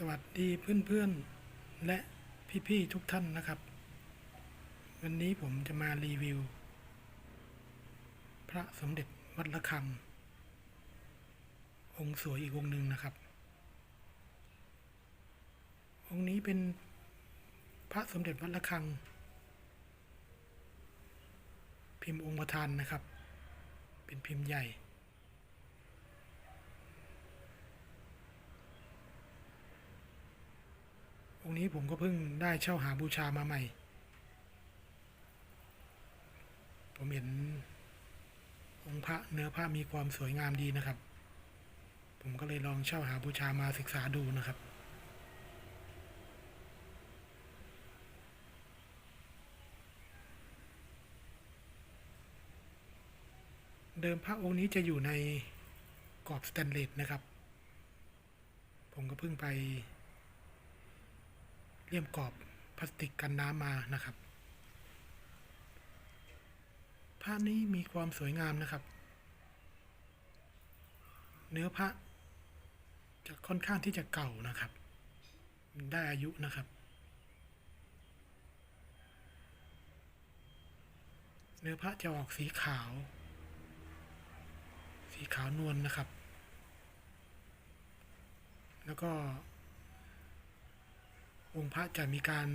สวัสดีเพื่อนๆ และพี่ๆทุกท่านนะครับ วันนี้ผมจะมารีวิว พระสมเด็จวัดระฆัง องค์สวยอีกองค์หนึ่งนะครับ องค์นี้เป็นพระสมเด็จวัดระฆัง พิมพ์องค์ประธานนะครับ เป็นพิมพ์ใหญ่ องค์นี้ผมก็เพิ่งได้เช่าหาบูชามาใหม่ ผมเห็นองค์พระเนื้อพระมีความสวยงามดีนะครับ ผมก็เลยลองเช่าหาบูชามาศึกษาดูนะครับ เดิมพระองค์นี้จะอยู่ในกรอบสแตนเลสนะครับ ผมก็เพิ่งไป เลี่ยมกรอบพลาสติกกันน้ำมานะครับภาพนี้มีความสวยงามนะครับ เนื้อพระจะค่อนข้างที่จะเก่านะครับ ได้อายุนะครับ เนื้อพระจะออกสีขาว สีขาวนวลนะครับ แล้วก็ องค์พระจะมีการ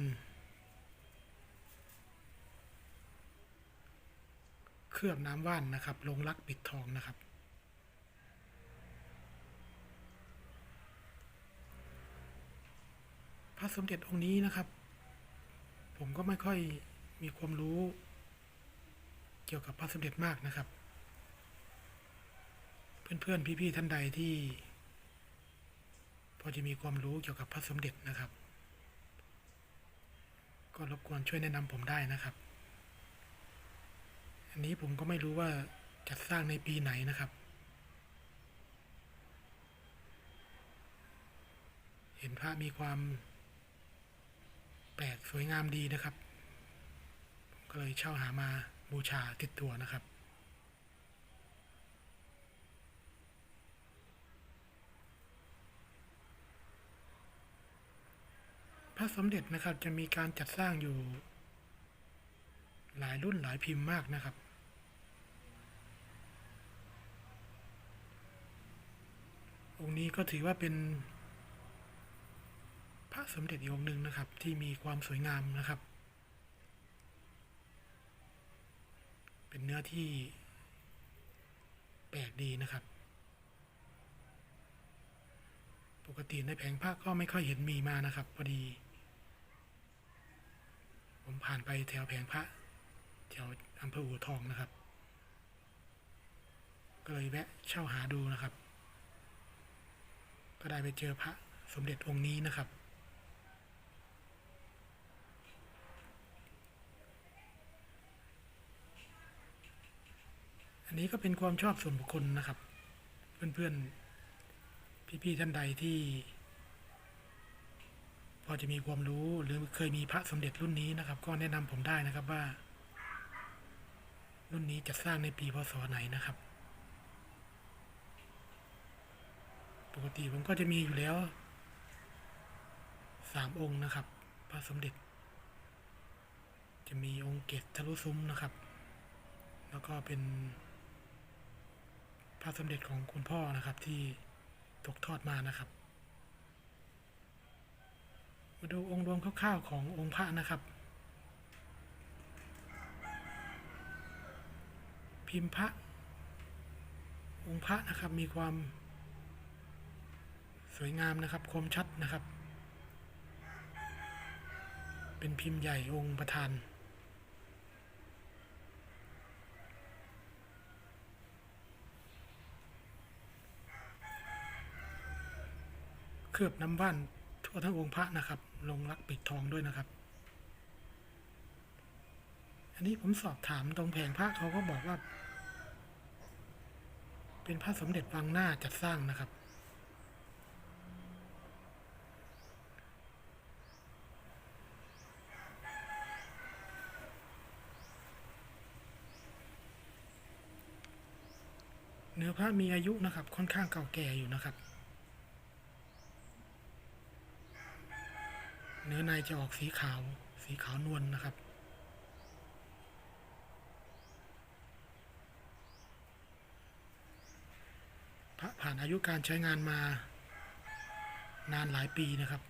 เคลือบน้ำว่านนะครับ ลงรักปิดทองนะครับ พระสมเด็จองค์นี้นะครับ ผมก็ไม่ค่อยมีความรู้ เกี่ยวกับพระสมเด็จมากนะครับ เพื่อนๆ พี่ๆ ท่านใดที่ พอจะมีความรู้เกี่ยวกับพระสมเด็จนะครับ ก็รบกวนช่วยแนะนำผมได้นะครับ อันนี้ผมก็ไม่รู้ว่าจัดสร้างในปีไหนนะครับ เห็นพระมีความแปลกสวยงามดีนะครับ ก็เลยเช่าหามาบูชาติดตัวนะครับ ระสมเด็จนะครับจะมีการจัดสร้างอยู่ หลายรุ่นหลายพิมพ์มากนะครับ องค์นี้ก็ถือว่าเป็นพระสมเด็จอีกองค์หนึ่งนะครับ ที่มีความสวยงามนะครับ เป็นเนื้อที่แปลกดีนะครับ ปกติในแผงพระก็ไม่ค่อยเห็นมีมานะครับพอดี ผมผ่านไปแถวแผงพระแถวอำเภออู่ทองนะครับ ก็เลยแวะเช่าหาดูนะครับ ก็ได้ไปเจอพระสมเด็จองค์นี้นะครับ อันนี้ก็เป็นความชอบส่วนบุคคลนะครับ เพื่อนๆ พี่ๆท่านใดที่ พอจะมีความรู้หรือเคยมีพระสมเด็จรุ่นนี้นะครับ ก็แนะนำผมได้นะครับว่า รุ่นนี้จะสร้างในปีพศไหนนะครับ ปกติผมก็จะมีอยู่แล้วสามองค์นะครับ พระสมเด็จ จะมีองค์เกศทะลุซุ้มนะครับ แล้วก็เป็น พระสมเด็จของคุณพ่อนะครับที่ตกทอดมานะครับ มาดูองค์รวมคร่าวๆขององค์พระนะครับ พิมพ์พระ องค์พระนะครับมีความสวยงามนะครับคมชัดนะครับ เป็นพิมพ์ใหญ่องค์ประธานเคลือบน้ำว่าน ทั่วทั้งองค์พระนะครับ ลงรักปิดทองด้วยนะครับ อันนี้ผมสอบถามตรงแผงพระเขาก็บอกว่า เป็นพระสมเด็จวังหน้าจัดสร้างนะครับเนื้อพระมีอายุนะครับ ค่อนข้างเก่าแก่อยู่นะครับ เนื้อในจะออกสีขาว สีขาวนวลนะครับพระผ่านอายุการใช้งานมานานหลายปีนะครับ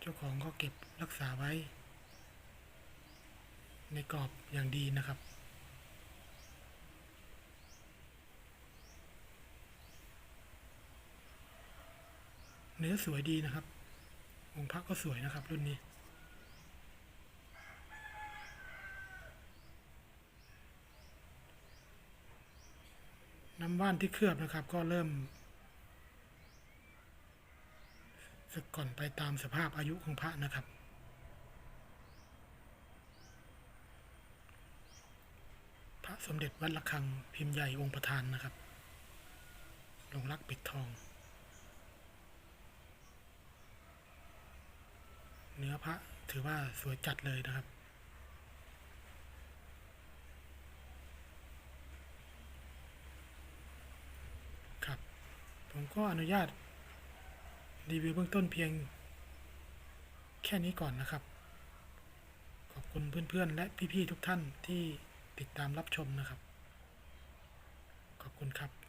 เจ้าของก็เก็บรักษาไว้ ในกรอบอย่างดีนะครับเนื้อสวยดีนะครับ องค์พระก็สวยนะครับ รุ่นนี้ น้ำว่านที่เคลือบนะครับ ก็เริ่มสึกก่อนไปตามสภาพอายุของพระนะครับพระสมเด็จวัดระฆังพิมพ์ใหญ่องค์ประธานนะครับลงรักปิดทอง เนื้อพระถือว่าสวยจัดเลยนะครับ ครับ ผมก็อนุญาตรีวิวเบื้องต้นเพียงแค่นี้ก่อนนะครับ ขอบคุณเพื่อนๆ และพี่ๆทุกท่านที่ติดตามรับชมนะครับ ขอบคุณครับ